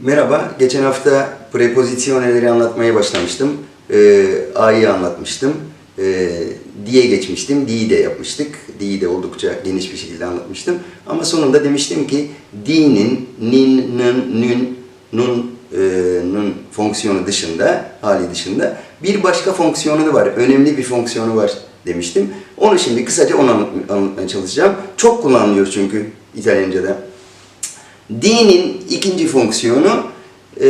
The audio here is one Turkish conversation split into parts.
Merhaba, geçen hafta prepozisyoneleri anlatmaya başlamıştım. Ee, A'yı anlatmıştım. Ee, diye geçmiştim, di'yi de yapmıştık. Di'yi de oldukça geniş bir şekilde anlatmıştım. Ama sonunda demiştim ki di'nin, nin, nın, nün, nun, e, nun fonksiyonu dışında, hali dışında bir başka fonksiyonu var. Önemli bir fonksiyonu var demiştim. Onu şimdi kısaca onu anlat- anlatmaya çalışacağım. Çok kullanılıyor çünkü İtalyanca'da. D'nin ikinci fonksiyonu e,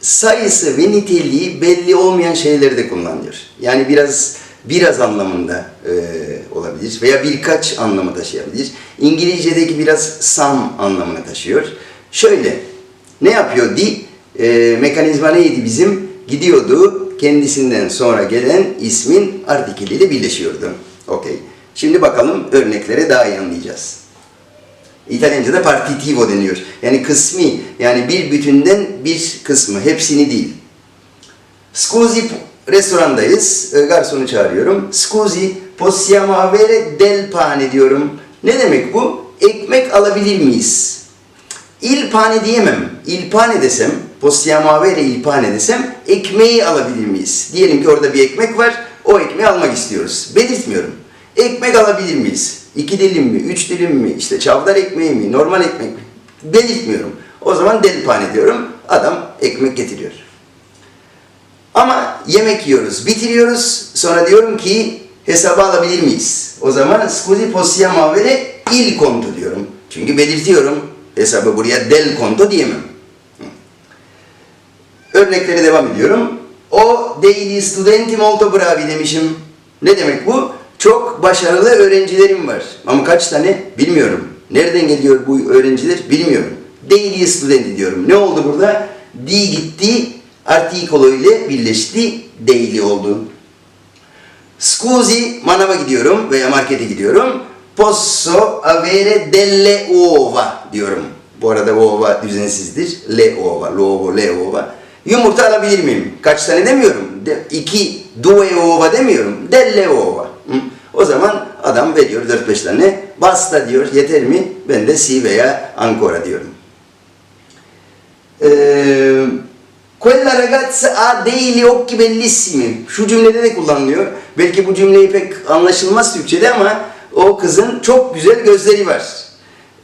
sayısı ve niteliği belli olmayan şeyleri de kullanıyor. Yani biraz biraz anlamında e, olabilir veya birkaç anlamı taşıyabilir. İngilizce'deki biraz some anlamını taşıyor. Şöyle, ne yapıyor D? E, mekanizma neydi bizim? Gidiyordu, kendisinden sonra gelen ismin artikeliyle birleşiyordu. Okey. Şimdi bakalım örneklere daha iyi anlayacağız. İtalyanca'da partitivo deniyor. Yani kısmi, yani bir bütünden bir kısmı, hepsini değil. Scusi, restorandayız, e, garsonu çağırıyorum. Scusi, possiamo avere del pane diyorum. Ne demek bu? Ekmek alabilir miyiz? Il pane diyemem. Il pane desem, possiamo avere il pane desem, ekmeği alabilir miyiz? Diyelim ki orada bir ekmek var, o ekmeği almak istiyoruz. Belirtmiyorum. Ekmek alabilir miyiz? İki dilim mi, üç dilim mi, işte çavdar ekmeği mi, normal ekmek mi? Belirtmiyorum. O zaman del pane diyorum, adam ekmek getiriyor. Ama yemek yiyoruz, bitiriyoruz. Sonra diyorum ki hesabı alabilir miyiz? O zaman scusi possiamo avere il conto diyorum. Çünkü belirtiyorum hesabı buraya del conto diyemem. Örneklere devam ediyorum. O degli studenti molto bravi demişim. Ne demek bu? Çok başarılı öğrencilerim var. Ama kaç tane? Bilmiyorum. Nereden geliyor bu öğrenciler? Bilmiyorum. Degli studenti diyorum. Ne oldu burada? Di gitti, artikolo ile birleşti, daily oldu. Scusi, manava gidiyorum veya markete gidiyorum. Posso avere delle uova diyorum. Bu arada uova düzensizdir. Le uova, l'uovo, le uova. Yumurta alabilir miyim? Kaç tane demiyorum. De, iki, due uova demiyorum. Delle uova. O zaman adam veriyor 4-5 tane. Basta diyor. Yeter mi? Ben de si veya ancora diyorum. Eee Quella ragazza ha degli occhi bellissimi. Şu cümlede de kullanılıyor. Belki bu cümleyi pek anlaşılmaz Türkçe'de ama o kızın çok güzel gözleri var.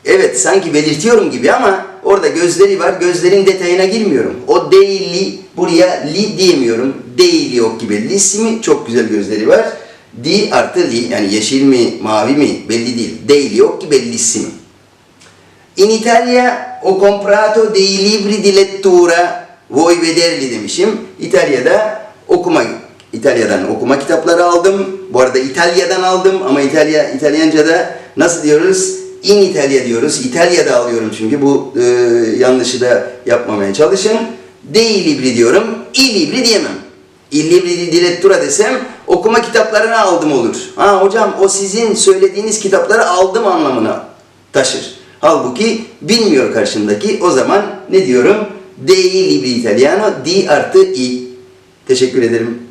Evet sanki belirtiyorum gibi ama orada gözleri var. Gözlerin detayına girmiyorum. O degli buraya li diyemiyorum. Degli occhi bellissimi. Çok güzel gözleri var. Di artı li yani yeşil mi mavi mi belli değil. Degli occhi bellissimi. In Italia ho comprato dei libri di lettura. Voi vederli demişim. İtalya'da okuma İtalya'dan okuma kitapları aldım. Bu arada İtalya'dan aldım ama İtalya İtalyanca'da nasıl diyoruz? In İtalya diyoruz. İtalya'da alıyorum çünkü bu e, yanlışı da yapmamaya çalışın. Dei libri diyorum. I libri diyemem. Il libri di lettura desem okuma kitaplarını aldım olur. Ha hocam o sizin söylediğiniz kitapları aldım anlamına taşır. Halbuki bilmiyor karşındaki. O zaman ne diyorum? Dei libri italiano di artı i. Teşekkür ederim.